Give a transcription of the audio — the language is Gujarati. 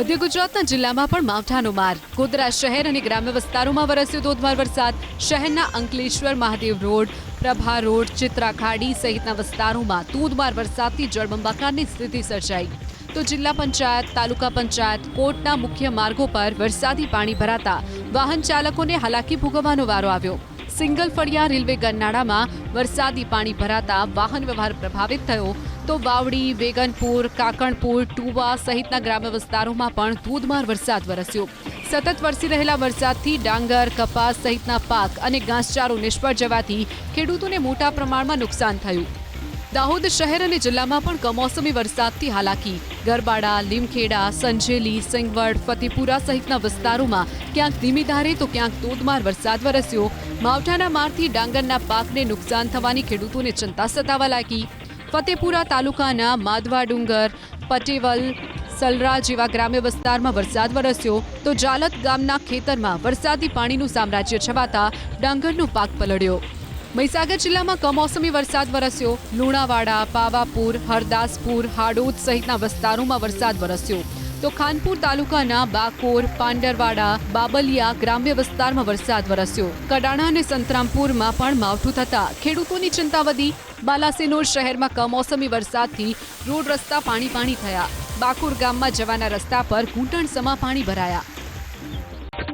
મધ્ય ગુજરાતના જિલ્લામાં પણ માવઠાનો માર. ગોધરા શહેર અને ગ્રામ્ય વિસ્તારોમાં વરસ્યો ધોધમાર વરસાદ. શહેરના અંકલેશ્વર મહાદેવ રોડ, પ્રભા રોડ ચિત્રા ખાડી સહિતના વિસ્તારોમાં ધોધમાર વરસાદથી જળબંબાકારની સ્થિતિ સર્જાઈ. તો જિલ્લા પંચાયત, તાલુકા પંચાયત, કોર્ટના મુખ્ય માર્ગો પર વરસાદી પાણી ભરાતા વાહન ચાલકોને હાલાકી ભોગવવાનો વારો આવ્યો. સિંગલ ફળિયા રેલવે ગરનાળામાં વરસાદી પાણી ભરાતા વાહન વ્યવહાર પ્રભાવિત થયો. તો વાવડી, વેગનપુર, કાકણપુર, ટુવા સહિતના ગ્રામ્ય વિસ્તારોમાં પણ ધોધમાર વરસાદ વરસ્યો. સતત વરસી રહેલા વરસાદથી ડાંગર, કપાસ સહિતના પાક અને ઘાસચારો નિષ્ફળ જવાથી ખેડૂતોને મોટા પ્રમાણમાં નુકસાન થયું. દાહોદ શહેર અને જિલ્લામાં પણ કમોસમી વરસાદથી હાલાકી. ગરબાડા, લીમખેડા, સંજેલી, સિંગવડ, ફતેપુરા સહિતના વિસ્તારોમાં ક્યાંક ધીમી ધારે તો ક્યાંક ધોધમાર વરસાદ વરસ્યો. માવઠાના મારથી ડાંગરના પાકને નુકસાન થવાની ખેડૂતોને ચિંતા સતાવા લાગી. ફતેપુરા તાલુકાના માધવા ડુંગર, પટેવલ, સલરા જેવા ગ્રામ્ય વિસ્તારમાં વરસાદ વરસ્યો તો જાલત ગામના ખેતરમાં વરસાદી પાણીનું સામ્રાજ્ય છવાતા ડાંગરનો પાક પલળ્યો. મહીસાગર જિલ્લામાં કમોસમી વરસાદ વરસ્યો. લુણાવાડા, પાવાપુર, હરદાસપુર, હાડોદ સહિતના વિસ્તારોમાં વરસાદ વરસ્યો. તો ખાનપુર તાલુકાના બાકોર, પાંડરવાડા, બાબલિયા ગ્રામ્ય વિસ્તારમાં વરસાદ વરસ્યો. કડાણા અને સંતરામપુરમાં પણ માવઠું થતા ખેડૂતોની ચિંતા વધી. બાલાસિનોર શહેરમાં કમોસમી વરસાદથી રોડ રસ્તા પાણી પાણી થયા. બાકુર ગામમાં જવાના રસ્તા પર ઘૂંટણસમા પાણી ભરાયા.